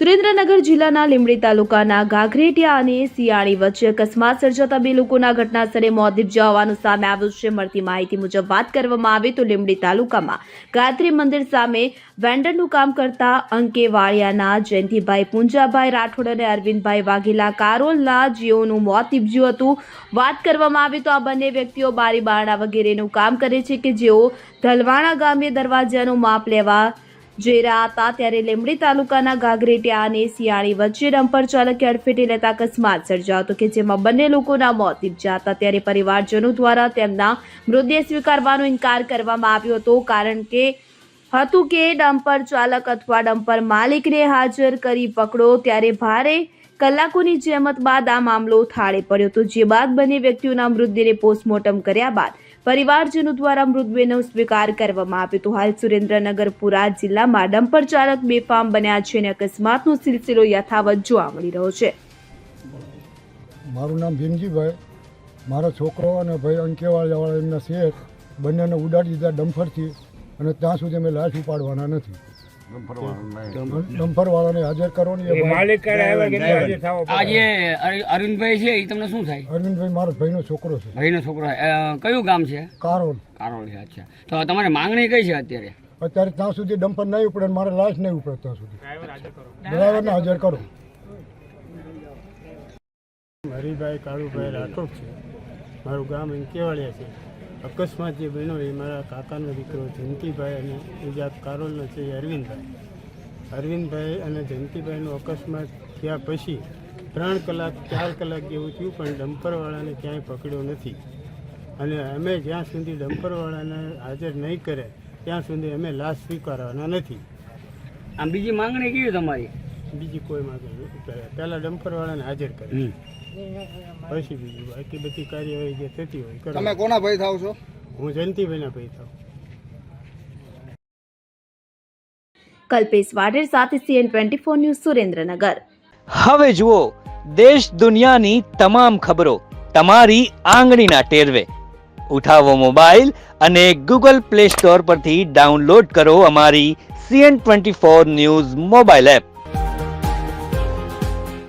સુરેન્દ્રનગર જિલ્લાના લીંબડી તાલુકાના ગાઘરેટિયા અને સિયાણી વચ્ચે અકસ્માત સર્જાતા બે લોકોના ઘટનાસ્થળે મોત નીપજ્યા હોવાનું સામે આવ્યું છે. મળતી માહિતી મુજબ વાત કરવામાં આવે તો લીંબડી તાલુકામાં ગાયત્રી મંદિર સામે વેન્ડરનું કામ કરતા અંકેવાળિયાના જયંતિભાઈ પુંજાભાઈ રાઠોડ અને અરવિંદભાઈ વાઘેલા કારોલના જીઓનું મોત નીપજ્યું હતું. વાત કરવામાં આવે તો આ બંને વ્યક્તિઓ બારી બારણા વગેરેનું કામ કરે છે કે જેઓ ધલવાણા ગામે દરવાજાનું માપ લેવા જઈ હતા ત્યારે લીંબડી તાલુકાના ગાગરેટિયા અને સિયાણી વચ્ચે ડમ્પર ચાલકે અડફેટી લેતા અકસ્માત સર્જાયો હતો કે જેમાં બંને લોકોના મોત નીપજ્યા હતા ત્યારે પરિવારજનો દ્વારા તેમના મૃતદેહ સ્વીકારવાનો ઇનકાર કરવામાં આવ્યો હતો, કારણ કે હતું કે ડમ્પર ચાલક અથવા ડમ્પર માલિકને હાજર કરી પકડો, ત્યારે ભારે કલાકોની જહેમત બાદ આ મામલો થાળે પડ્યો હતો. જે બાદ બંને વ્યક્તિઓના મૃતદેહને પોસ્ટમોર્ટમ કર્યા બાદ પરિવારજનો દ્વારા મૃતદેહનો સ્વીકાર કરવામાં આવ્યો હતો. હાલ સુરેન્દ્રનગર પુરા જિલ્લામાં ડમ્પર ચાલક બેફામ બન્યા છે અને અકસ્માતનો સિલસિલો યથાવત જોવા મળી રહ્યો છે. મારું નામ ભીમજીભાઈ. મારો છોકરો અને ભાઈ અંકેવાળાવાળા એમના શેઠ બંનેને ઉડાડી દીધા ડમ્ફરથી અને ત્યાં સુધી અમે લાશ ઉપાડવાના નથી. ડમ્ફરવાળાને હાજર કરો ને આજે અરવિંદભાઈ છે એ તમને શું થાય? અરવિંદભાઈ મારો ભાઈનો છોકરો છે. ભાઈનો છોકરો કયું ગામ છે? કારોલ. કારોલ છે અચ્છા. તો તમારી માંગણી કઈ છે અત્યારે? અત્યારે ત્યાં સુધી ડમ્પર નહીં ઉપડે અને મારે લાશ નહીં ઉપડે ત્યાં સુધી. ડ્રાઈવરને હાજર કરો. હરિભાઈ કાળુભાઈ રાઠોડ છે. મારું ગામ કેવાડિયા છે. અકસ્માત જે બન્યો એ મારા કાકાનો દીકરો જયંતિભાઈ અને બીજા કારોલનો છે અરવિંદભાઈ. અરવિંદભાઈ અને જયંતિભાઈનો અકસ્માત થયા પછી ત્રણ કલાક, ચાર કલાક જેવું થયું, પણ ડમ્પરવાળાને ક્યાંય પકડ્યો નથી. અને અમે જ્યાં સુધી ડમ્પરવાળાને હાજર નહીં કરે, ત્યાં સુધી અમે લાશ સ્વીકારવાના નથી. આમ બીજી માંગણી કેવી તમારી? બીજી કોઈ કરે પહેલાં ડમ્પરવાળાને હાજર કરે. પછી બીજું બાકી બધી કાર્યવાહી જે થતી હોય તમે કોના ભાઈ થાવ છો? હું જયંતિભાઈના ભાઈ થાવ કલ્પેશ વાડેર સાથે CN twenty four news Surendranagar. હવે જુઓ દેશ દુનિયાની તમામ ખબરો તમારી આંગળીના ટેરવે. ઉઠાવો મોબાઈલ અને ગૂગલ પ્લે સ્ટોર પરથી ડાઉનલોડ કરો અમારી CN twenty four news mobile app.